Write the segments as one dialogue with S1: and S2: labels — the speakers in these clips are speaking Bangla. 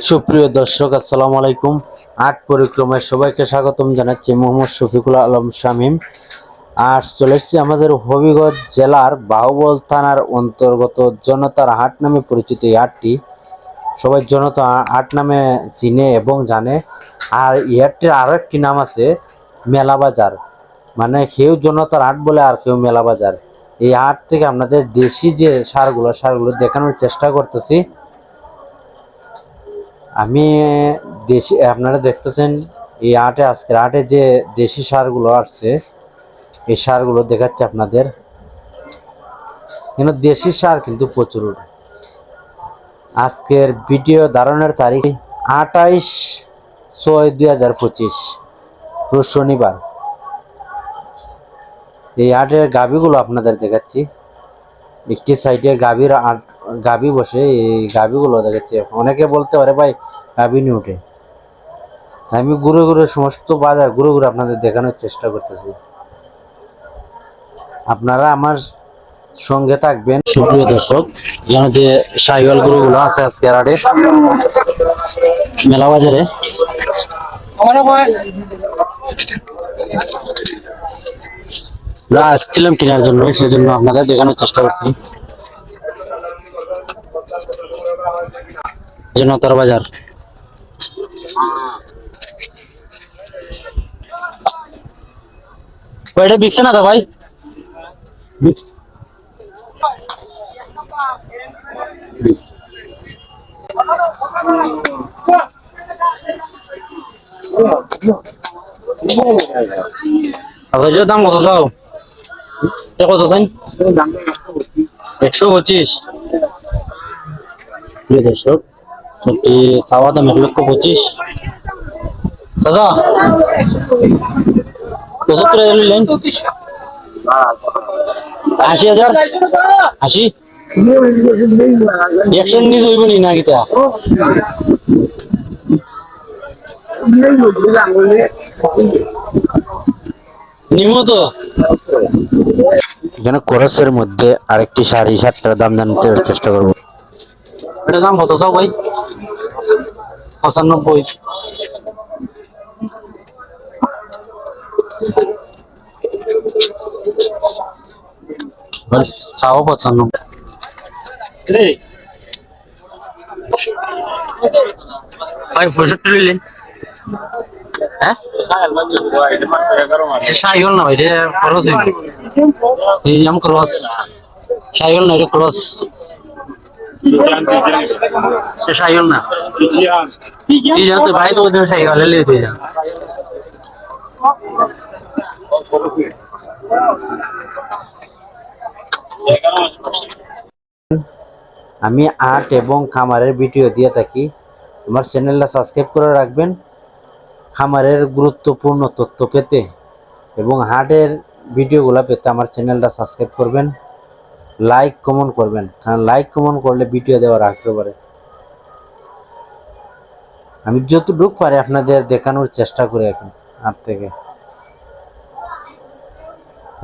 S1: সুপ্রিয় দর্শক, আসসালামু আলাইকুম। আট পরিক্রমায় সবাইকে স্বাগতম জানাচ্ছি মোহাম্মদ শফিকুল আলম শামীম। আর চলে এসেছি আমাদের হবিগঞ্জ জেলার বাহুবল থানার অন্তর্গত জনতার হাট নামে পরিচিত এই হাটটি। সবাই জনতা হাট নামে চিনে এবং জানে। আর এই হাটটির আরও একটি নাম আছে, মেলা বাজার। মানে কেউ জনতার হাট বলে আর কেউ মেলা বাজার। এই হাট থেকে আপনাদের দেশি যে সারগুলো সারগুলো দেখানোর চেষ্টা করতেছি। আমি দেশি, আপনারা দেখতেছেন এই আটে, আজকের আটে যে দেশি সারগুলো আসছে, এই সারগুলো দেখাচ্ছে আপনাদের। কিন্তু দেশি সার কিন্তু প্রচুর। আজকের ভিডিও ধারণের তারিখ আঠাইশ ছয় দুই হাজার পঁচিশ শনিবার। এই আটের গাভিগুলো আপনাদের দেখাচ্ছি। একটি সাইডে গাভীর আট গাভী বসে, এই গাভীগুলো দেখাচ্ছে অনেকে বলতে পারে, ভাই গাভী নিয়ে উঠে। আমি ঘুরে ঘুরে সমস্ত বাজার, ঘুরে ঘুরে আপনাদের দেখানোর চেষ্টা করতেছি। আপনারা আমার সঙ্গে থাকবেন। সুপ্রিয় দর্শক যেন যে সাইকেলগুলো আছে আজকে আড়ে মেলা বাজারে। আসছিলাম কেনার জন্য, সেজন্য আপনাদের দেখানোর চেষ্টা করছি। জনতার বাজার। এটা বিকছে না তো ভাই। আচ্ছা, দাম কত চাও? কত চাই? একশো পঁচিশ। দাম এক লক্ষ পঁচিশ। দাদা পঁচাত্তর হাজার নিলেন আশি হাজার? আশি? নি না কিতা নিমো তো। এখানে খরচের মধ্যে আরেকটি শাড়ি, সাতটার দাম জানতে চেষ্টা করব। এটা দাম কত চাও ভাই? পঁচানব্বই। চাও পঁচানব্বই। ভাই পঁয়ষট্টি নিলেন হ্যাঁ? সাইকেল না ভাই এটা খরচ হইব। এই যে আম ক্রস সাইকেল না এটা ক্রস সে না। এই তো ভাই তো ওদের সাইকেল লে তুই যা আমি আর্ট এবং খামারের ভিডিও দিয়ে থাকি। আমার চ্যানেলটা সাবস্ক্রাইব করে রাখবেন। খামারের গুরুত্বপূর্ণ তথ্য পেতে এবং হাটের ভিডিওগুলো পেতে আমার চ্যানেলটা সাবস্ক্রাইব করবেন। লাইক কমেন্ট করবেন। কারণ লাইক কমেন্ট করলে ভিডিও দেওয়ার আগ্রহ পারে আমি যতটুকু পারি আপনাদের দেখানোর চেষ্টা করি এখন হাট থেকে।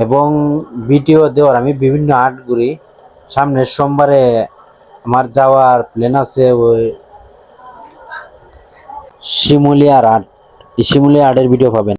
S1: এবং ভিডিও দেওয়ার আমি বিভিন্ন আর্ট ঘুরি সামনের সোমবারে আমার যাওয়ার প্ল্যান আছে ওই শিমুলিয়ার আর্ট। শিমুলিয়া আর্টের ভিডিও পাবেন।